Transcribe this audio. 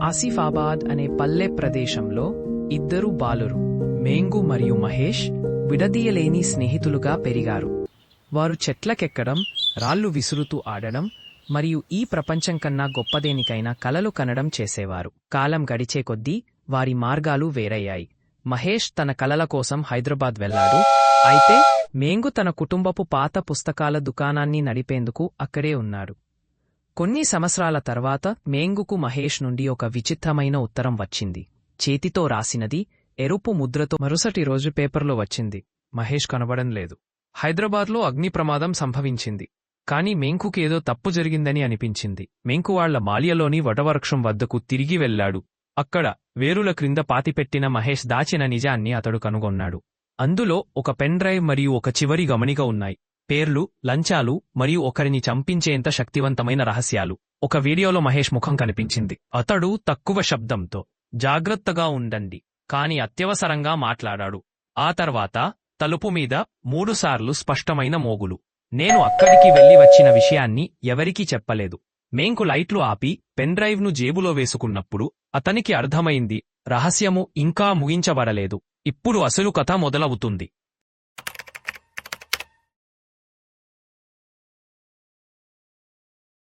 ఆసిఫాబాద్ అనే పల్లె ప్రదేశంలో ఇద్దరు బాలురు మేంగు మరియు మహేష్ విడదీయలేని స్నేహితులుగా పెరిగారు. వారు చెట్లకెక్కడం రాళ్ళు విసురుతూ ఆడడం మరియు ఈ ప్రపంచం కన్నా గొప్పదేనికైనా కలలు కనడం చేసేవారు. కాలం గడిచే కొద్దీ వారి మార్గాలు వేరయ్యాయి. మహేష్ తన కలల కోసం హైదరాబాద్ వెళ్ళాడు అయితే మేంగు తన కుటుంబపు పాత పుస్తకాల దుకాణాన్ని నడిపేందుకు అక్కడే ఉన్నాడు. కొన్ని సంవత్సరాల తర్వాత మేంగుకు మహేష్ నుండి ఒక విచిత్రమైన ఉత్తరం వచ్చింది. చేతితో రాసినది ఎరుపు ముద్రతో మరుసటి రోజు పేపర్లో వచ్చింది. మహేష్ కనబడం లేదు. హైదరాబాద్లో అగ్ని ప్రమాదం సంభవించింది. కాని మేంకుకి ఏదో తప్పు జరిగిందని అనిపించింది. మేంకు వాళ్ళ మాల్యలోని వటవృక్షం వద్దకు తిరిగి వెళ్ళాడు అక్కడ వేరుల క్రింద పాతిపెట్టిన మహేష్ దాచిన నిజాన్ని అతడు కనుగొన్నాడు. అందులో ఒక పెన్ డ్రైవ్ మరియు ఒక చివరి గమనిక ఉన్నాయి. పేర్లు లంచాలు మరియు ఒకరిని చంపించేంత శక్తివంతమైన రహస్యాలు. ఒక వీడియోలో మహేష్ ముఖం కనిపించింది. అతడు తక్కువ శబ్దంతో జాగ్రత్తగా ఉండండి కాని అత్యవసరంగా మాట్లాడాడు. ఆ తర్వాత తలుపు మీద మూడుసార్లు స్పష్టమైన మోగులు. నేను అక్కడికి వెళ్ళి వచ్చిన విషయాన్ని ఎవరికీ చెప్పలేదు. మేంకు లైట్లు ఆపి పెన్ డ్రైవ్ను జేబులో వేసుకున్నప్పుడు అతనికి అర్థమైంది రహస్యము ఇంకా ముగించబడలేదు. ఇప్పుడు అసలు కథ మొదలవుతుంది.